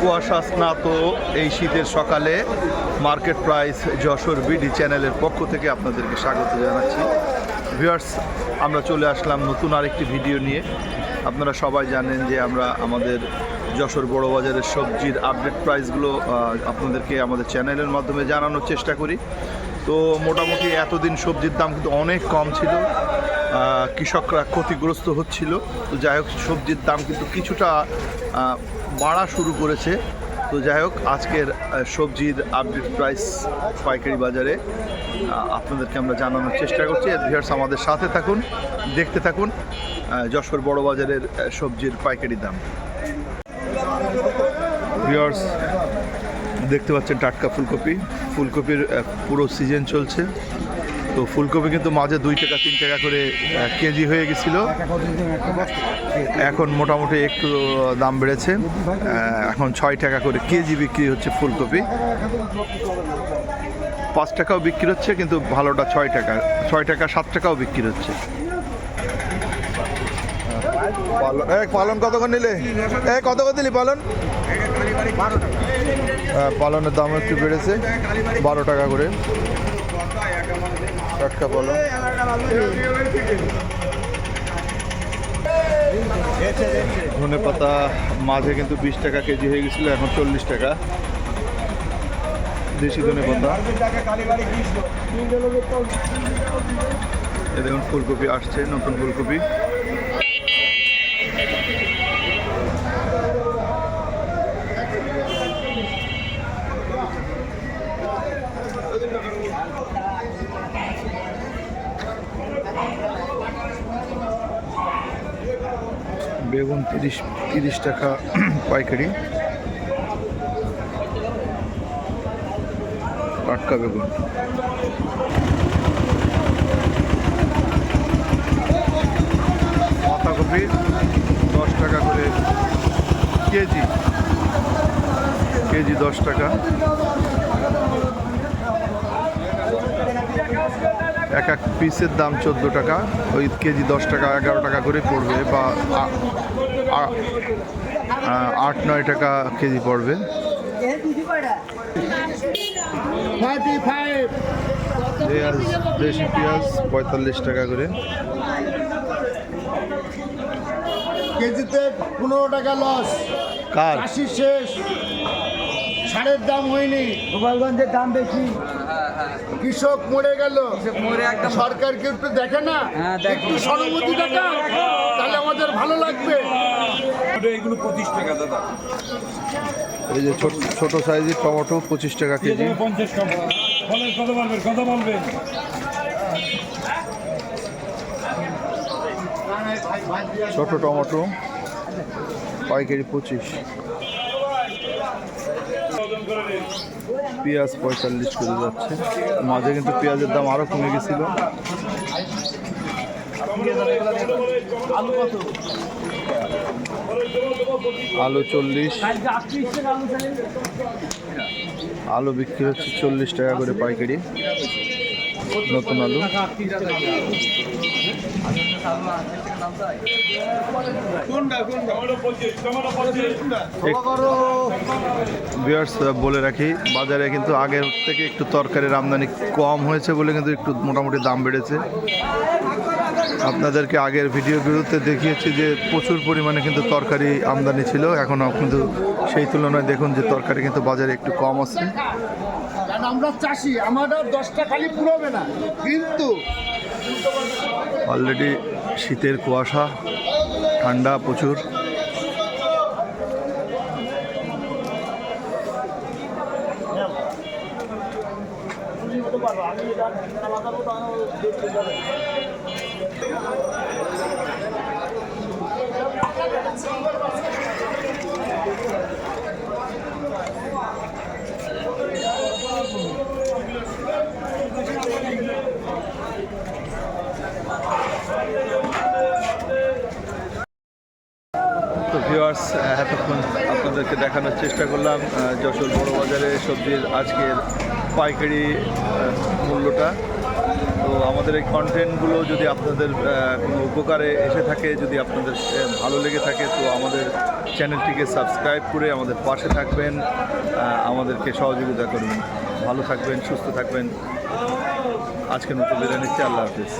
কুয়াশা স্নাত এই শীতের সকালে মার্কেট প্রাইস যশোর বিডি চ্যানেলের পক্ষ থেকে আপনাদেরকে স্বাগত জানাচ্ছি। ভিউয়ার্স, আমরা চলে আসলাম নতুন আরেকটি ভিডিও নিয়ে। আপনারা সবাই জানেন যে আমরা আমাদের যশোর বড় বাজারের সবজির আপডেট প্রাইসগুলো আপনাদেরকে আমাদের চ্যানেলের মাধ্যমে জানানোর চেষ্টা করি। তো মোটামুটি এতদিন সবজির দাম কিন্তু অনেক কম ছিল কৃষকরা ক্ষতিগ্রস্ত হচ্ছিল। তো যাই হোক, সবজির দাম কিন্তু কিছুটা বাড়া শুরু করেছে। তো যাই হোক, আজকের সবজির আপডেট প্রাইস পাইকারি বাজারে আপনাদেরকে আমরা জানানোর চেষ্টা করছি। ভিউয়ার্স আমাদের সাথে থাকুন, দেখতে থাকুন যশোর বড় বাজারের সবজির পাইকারি দাম। ভিউয়ার্স দেখতে পাচ্ছেন টাটকা ফুলকপি। ফুলকপির পুরো সিজন চলছে। তো ফুলকপি কিন্তু মাঝে দুই টাকা, তিন টাকা করে কেজি হয়ে গেছিল। এখন মোটামুটি একটু দাম বেড়েছে। এখন ছয় টাকা করে কেজি বিক্রি হচ্ছে ফুলকপি। পাঁচ টাকাও বিক্রি হচ্ছে, কিন্তু ভালোটা ছয় টাকা ছয় টাকা সাত টাকাও বিক্রি হচ্ছে। পালন কত করে নিলে? কত করে দিলি পালন? পালনের দাম একটু বেড়েছে, বারো টাকা করে। টাটকা পালন ধনে পাতা, মাঝে কিন্তু বিশ টাকা কেজি হয়ে গেছিল, এখন চল্লিশ টাকা। দেশি ধনে পাতা। দেখুন ফুলকপি আসছে, নতুন ফুলকপি। বেগুন তিরিশ তিরিশ টাকা পাইকারি। টাটকা বেগুন। পাতাকপি দশ টাকা করে কেজি। কেজি দশ টাকা। এক এক পিসের দাম চোদ্দ টাকা। ওই কেজি দশ টাকা, এগারো টাকা করে পড়বে বা আট নয় টাকা কেজি পড়বে। পেঁয়াজ দেশি পেঁয়াজ পঁয়তাল্লিশ টাকা করে। কেজিতে পনেরো টাকা লস। কার? শেষ। সারের দাম হয়নি। গোপালগঞ্জের দাম বেশি। কৃষক মরে গেল। সরকার কি একটু দেখে না। একটু সহানুভূতি দেখা তাহলে আমাদের ভালো লাগবে। এগুলো পঁচিশ টাকা দাদা। এই যে ছোট ছোট সাইজের টমেটো পঁচিশ টাকা কেজি। পঞ্চাশ টাকা। বলেন কত বলবেন কত বলবেন। ছোট টমেটো পাইকারি পঁচিশ। পেঁয়াজ পঁয়তাল্লিশ করে যাচ্ছে। মাঝে কিন্তু পেঁয়াজের দাম আরও কমে গেছিল। আলু চল্লিশ। আলু বিক্রি হচ্ছে চল্লিশ টাকা করে পাইকারি। নতুন আলু। ভিউয়ার্স বলে রাখি, বাজারে কিন্তু আগের থেকে একটু তরকারির আমদানি কম হয়েছে বলে কিন্তু একটু মোটামুটি দাম বেড়েছে। আপনাদেরকে আগের ভিডিও ভিডিওগুলোতে দেখিয়েছি যে প্রচুর পরিমাণে কিন্তু তরকারি আমদানি ছিল, এখনও কিন্তু সেই তুলনায় দেখুন যে তরকারি কিন্তু বাজারে একটু কম আছে। আমরা চাষি আমাদের দশটা খালি পুরোবে না। কিন্তু অলরেডি শীতের কুয়াশা ঠান্ডা প্রচুর। আমি তো ভিউয়ার্স এতক্ষণ আপনাদেরকে দেখানোর চেষ্টা করলাম যশোর বড় বাজারে সবজির আজকের পাইকারি মূল্যটা। তো আমাদের এই কন্টেন্টগুলো যদি আপনাদের কোনো উপকারে এসে থাকে, যদি আপনাদের ভালো লেগে থাকে, তো আমাদের চ্যানেলটিকে সাবস্ক্রাইব করে আমাদের পাশে থাকবেন আমাদেরকে সহযোগিতা করবেন। ভালো থাকবেন, সুস্থ থাকবেন। আজকে নতুন বিরিয়ানি নিচ্ছি, আল্লাহ হাফিজ।